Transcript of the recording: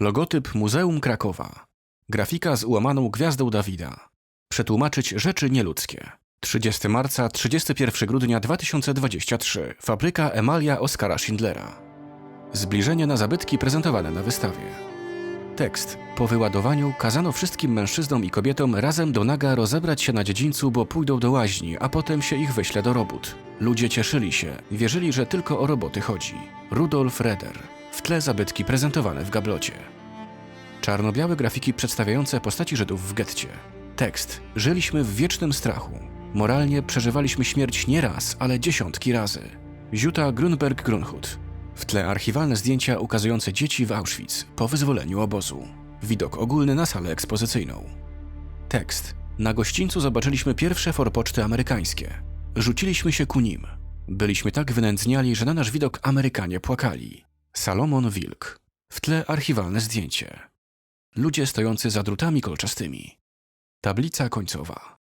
Logotyp Muzeum Krakowa. Grafika z ułamaną gwiazdą Dawida. Przetłumaczyć rzeczy nieludzkie. 30 marca, 31 grudnia 2023. Fabryka Emalia Oskara Schindlera. Zbliżenie na zabytki prezentowane na wystawie. Tekst. Po wyładowaniu kazano wszystkim mężczyznom i kobietom razem do naga rozebrać się na dziedzińcu, bo pójdą do łaźni, a potem się ich wyśle do robót. Ludzie cieszyli się, wierzyli, że tylko o roboty chodzi. Rudolf Reder. Tle zabytki prezentowane w gablocie. Czarno-białe grafiki przedstawiające postaci Żydów w getcie. Tekst. Żyliśmy w wiecznym strachu. Moralnie przeżywaliśmy śmierć nie raz, ale dziesiątki razy. Ziuta Grunberg-Grunhut. W tle archiwalne zdjęcia ukazujące dzieci w Auschwitz po wyzwoleniu obozu. Widok ogólny na salę ekspozycyjną. Tekst. Na gościńcu zobaczyliśmy pierwsze forpoczty amerykańskie. Rzuciliśmy się ku nim. Byliśmy tak wynędzniali, że na nasz widok Amerykanie płakali. Salomon Wilk. W tle archiwalne zdjęcie. Ludzie stojący za drutami kolczastymi. Tablica końcowa.